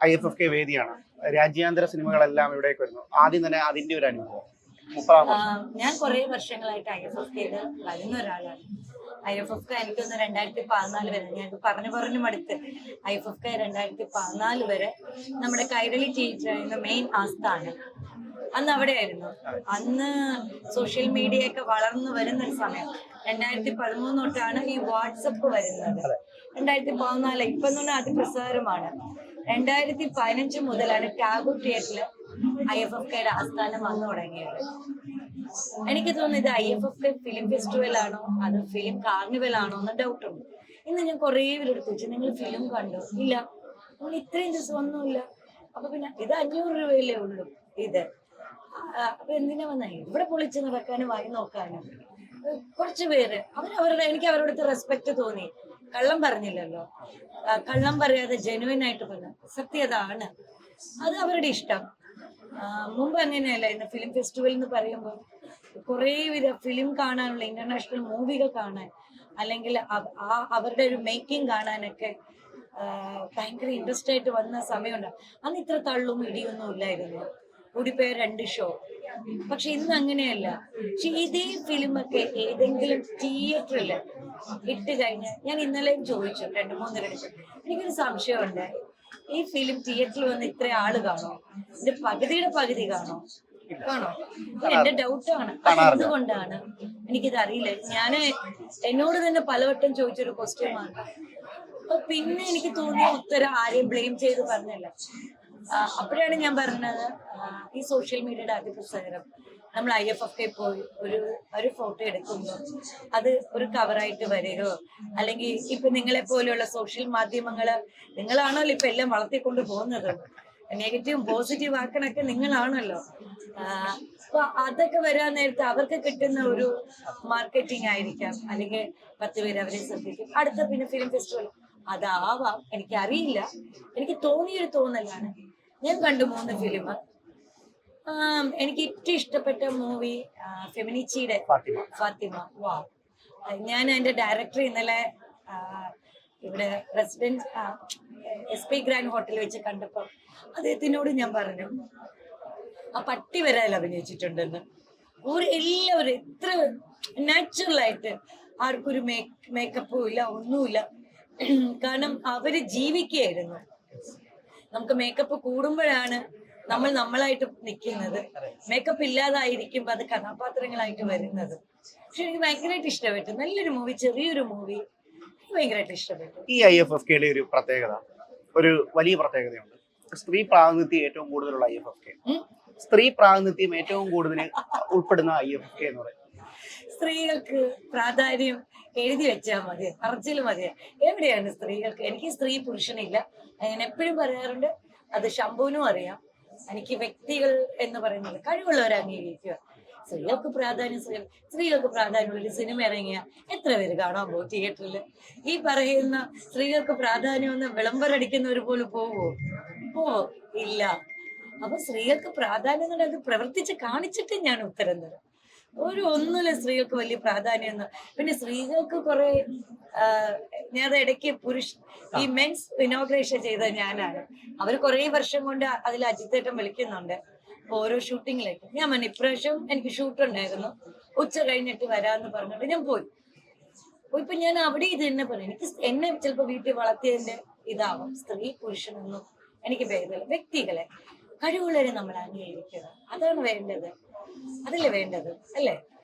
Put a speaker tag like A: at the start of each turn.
A: I F F K വേദിയാണ്. രാജ്യാന്തര സിനിമകളെല്ലാം ഇവിടേക്ക് വരുന്നു. ആദ്യം തന്നെ അതിന്റെ ഒരു അനുഭവം. മുപ്പതാം
B: ആ,
A: വർഷം.
B: ഞാൻ കുറെ വർഷങ്ങളായിട്ട് ഐ എഫ് എഫ് കെയിൽ വരുന്ന ഒരാളാണ്. ഐ എഫ് എഫ് കെ എനിക്കൊന്ന് രണ്ടായിരത്തി പതിനാല് വരെ ഞാൻ പറഞ്ഞു പറഞ്ഞു മടുത്ത് ഐ എഫ് എഫ് കെ രണ്ടായിരത്തി പതിനാല് വരെ നമ്മുടെ കൈരളി ചേച്ചി മെയിൻ ആസ്ഥാണ് അന്ന് അവിടെ ആയിരുന്നു. അന്ന് സോഷ്യൽ മീഡിയ ഒക്കെ വളർന്നു വരുന്ന ഒരു സമയം. രണ്ടായിരത്തി പതിമൂന്ന് തൊട്ടാണ് ഈ വാട്സപ്പ് വരുന്നത്. രണ്ടായിരത്തി പതിനാല് ഇപ്പൊ എന്ന് പറഞ്ഞാൽ അതിപ്രസാരമാണ് രണ്ടായിരത്തി പതിനഞ്ച് മുതലാണ് ടാഗോർ തിയേറ്ററിൽ ഐ എഫ് എഫ് കെയുടെ ആസ്ഥാനം വന്നു തുടങ്ങിയത്. എനിക്ക് തോന്നുന്നു ഇത് I F F K film festival ആണോ അത് ഫിലിം കാർണിവൽ ആണോ എന്ന് ഡൗട്ട് ഉണ്ട്. ഇന്ന് ഞാൻ കുറേ പേരെടുത്ത് വെച്ചു നിങ്ങൾ ഫിലിം കണ്ടു? ഇല്ല. ഇത്രയും ദിവസം ഒന്നുമില്ല. അപ്പൊ പിന്നെ ഇത് അഞ്ഞൂറ് രൂപയല്ലേ ഉള്ളൂ ഇത്. എന്തിനാ വന്ന? ഇവിടെ പൊളിച്ച് നടക്കാനും വായി നോക്കാനും. കുറച്ച് പേര്. അവരവരുടെ എനിക്ക് അവരോടത്ത് റെസ്പെക്ട് തോന്നി. കള്ളം പറഞ്ഞില്ലല്ലോ. കള്ളം പറയാതെ ജെനുവിൻ ആയിട്ട് പറഞ്ഞു സത്യതാണ് അത് അവരുടെ ഇഷ്ടം. മുമ്പ് അങ്ങനെയല്ല. ഇന്ന് ഫിലിം ഫെസ്റ്റിവൽ എന്ന് പറയുമ്പോൾ കുറേ വിധ ഫിലിം കാണാനുള്ള ഇന്റർനാഷണൽ മൂവികൾ കാണാൻ അല്ലെങ്കിൽ ആ അവരുടെ ഒരു മേക്കിംഗ് കാണാനൊക്കെ ഭയങ്കര ഇൻട്രസ്റ്റ് ആയിട്ട് വന്ന സമയമുണ്ട്. അന്ന് ഇത്ര തള്ളും ഇടിയൊന്നും ഇല്ലായിരുന്നു. കൂടിപ്പോയ രണ്ട് ഷോ പക്ഷെ ഇന്ന് അങ്ങനെയല്ല. പക്ഷെ ഇതേ ഫിലിമൊക്കെ ഏതെങ്കിലും തിയേറ്ററിൽ ഇട്ട് കഴിഞ്ഞ് ഞാൻ ഇന്നലെയും ചോദിച്ചു രണ്ട് മൂന്ന് രണ്ട് എനിക്കൊരു സംശയമുണ്ട്. ഈ ഫിലിം തിയേറ്ററിൽ വന്ന് ഇത്ര ആൾ കാണോ? ഇത് പകുതിയുടെ പകുതി കാണോ? കാണോ? എന്റെ ഡൗട്ടാണ് എന്തുകൊണ്ടാണ്? എനിക്കിത് അറിയില്ല ഞാൻ എന്നോട് തന്നെ പലവട്ടം ചോദിച്ചൊരു ക്വസ്റ്റ്യൻ ആണ്. അപ്പൊ പിന്നെ എനിക്ക് തോന്നിയ ഉത്തരം ആരെയും ബ്ലെയിം ചെയ്ത് പറഞ്ഞല്ല. അപ്പോഴാണ് ഞാൻ പറഞ്ഞത് ഈ സോഷ്യൽ മീഡിയയുടെ ആദ്യ പുസ്തകം. നമ്മൾ ഐ എഫ് എഫ് പോയി ഒരു ഒരു ഫോട്ടോ എടുക്കുമ്പോൾ അത് ഒരു കവറായിട്ട് വരികയോ അല്ലെങ്കിൽ ഇപ്പൊ നിങ്ങളെ പോലെയുള്ള സോഷ്യൽ മാധ്യമങ്ങൾ നിങ്ങളാണല്ലോ ഇപ്പൊ എല്ലാം വളർത്തിക്കൊണ്ട് പോകുന്നത്. നെഗറ്റീവും പോസിറ്റീവ് ആക്കണൊക്കെ നിങ്ങളാണല്ലോ. അപ്പൊ അതൊക്കെ വരാൻ നേരത്തെ അവർക്ക് കിട്ടുന്ന ഒരു മാർക്കറ്റിംഗ് ആയിരിക്കാം. അല്ലെങ്കിൽ പത്ത് പേര് അവരെ ശ്രദ്ധിക്കും. അടുത്ത പിന്നെ ഫിലിം ഫെസ്റ്റിവൽ അതാവാം. എനിക്ക് അറിയില്ല എനിക്ക് തോന്നിയൊരു തോന്നലാണ്. ഞാൻ കണ്ടു മൂന്ന് ഫിലിം എനിക്ക് ഏറ്റവും ഇഷ്ടപ്പെട്ട മൂവി ഫെമിനിച്ചിയുടെ
A: ഫാത്തിമ.
B: വാ ഞാൻ എന്റെ ഡയറക്ടർ ഇന്നലെ ഇവിടെ റെസിഡൻസ് എസ് പി ഗ്രാൻഡ് ഹോട്ടലിൽ വെച്ച് കണ്ടപ്പോൾ അദ്ദേഹത്തിനോട് ഞാൻ പറഞ്ഞു ആ പട്ടി വരെ അതിൽ അഭിനയിച്ചിട്ടുണ്ടെന്ന്. ഒരു എല്ലാവരും എത്ര നാച്ചുറൽ ആയിട്ട് ആർക്കൊരു മേക്ക് മേക്കപ്പും ഇല്ല ഒന്നുമില്ല. കാരണം അവർ ജീവിക്കുകയായിരുന്നു. നമുക്ക് മേക്കപ്പ് കൂടുമ്പോഴാണ് നമ്മൾ നമ്മളായിട്ട് നിൽക്കുന്നത്. മേക്കപ്പ് ഇല്ലാതായിരിക്കുമ്പോൾ അത് കഥാപാത്രങ്ങളായിട്ട് വരുന്നത്. പക്ഷെ എനിക്ക് ഭയങ്കരമായിട്ട് ഇഷ്ടപ്പെട്ടു. നല്ലൊരു മൂവി ചെറിയൊരു മൂവി ഭയങ്കരമായിട്ട് ഇഷ്ടപ്പെട്ടു.
A: ഈ ഐ എഫ് എഫ് കെയുടെ ഒരു പ്രത്യേകത ഒരു വലിയ പ്രത്യേകതയുണ്ട്. സ്ത്രീ പ്രാതിനിധ്യം ഏറ്റവും കൂടുതലുള്ള ഐ എഫ് എഫ് കെ സ്ത്രീ പ്രാതിനിധ്യം ഏറ്റവും കൂടുതൽ ഉൾപ്പെടുന്ന ഐ എഫ് എഫ് കെ എന്ന് പറയുന്നത്
B: സ്ത്രീകൾക്ക് പ്രാധാന്യം എഴുതി വെച്ചാൽ മതി പറച്ചിൽ മതി. എവിടെയാണ് സ്ത്രീകൾക്ക്? എനിക്ക് സ്ത്രീ പുരുഷനില്ല. ഞാൻ എപ്പോഴും പറയാറുണ്ട് അത് ശംഭുവിനും അറിയാം. എനിക്ക് വ്യക്തികൾ എന്ന് പറയുന്നത് കഴിവുള്ളവരെ അംഗീകരിക്കുക. സ്ത്രീകൾക്ക് പ്രാധാന്യം സ്ത്രീ സ്ത്രീകൾക്ക് പ്രാധാന്യമുള്ള ഒരു സിനിമ ഇറങ്ങിയ എത്ര പേര് കാണാൻ പോകും? തിയേറ്ററിൽ. ഈ പറയുന്ന സ്ത്രീകൾക്ക് പ്രാധാന്യം എന്ന് വിളംബരടിക്കുന്നവർ പോലും പോവോ? പോവോ ഇല്ല. അപ്പൊ സ്ത്രീകൾക്ക് പ്രാധാന്യം എന്നുള്ളത് പ്രവർത്തിച്ച് കാണിച്ചിട്ട് ഞാൻ ഉത്തരം തരാം. ഒരു ഒന്നുമില്ല സ്ത്രീകൾക്ക് വലിയ പ്രാധാന്യം പിന്നെ സ്ത്രീകൾക്ക് കുറെ ഞാൻ ഇടയ്ക്ക് പുരുഷ ഈ മെൻസ് ഇനോഗ്രേഷൻ ചെയ്ത ഞാനാണ്. അവർ കുറെ വർഷം കൊണ്ട് അതിൽ അജിത്തേട്ടം വിളിക്കുന്നുണ്ട്. ഓരോ ഷൂട്ടിങ്ങിലേക്ക്. ഞാൻ മണി ഇപ്രാവശ്യം എനിക്ക് ഷൂട്ട് ഉണ്ടായിരുന്നു ഉച്ച കഴിഞ്ഞിട്ട് വരാന്ന് പറഞ്ഞിട്ട് ഞാൻ പോയി. ഇപ്പൊ ഞാൻ അവിടെ ഇത് തന്നെ പറയും എനിക്ക് എന്നെ ചിലപ്പോ വീട്ടിൽ വളർത്തിയതിന്റെ ഇതാവും. സ്ത്രീ പുരുഷനൊന്നും എനിക്ക് ഭേദമില്ല. വ്യക്തികളെ കഴിവുള്ളവരെ നമ്മൾ അംഗീകരിക്കുക. അതാണ് വേണ്ടത്. അതല്ലേ വേണ്ടത് അല്ലേ?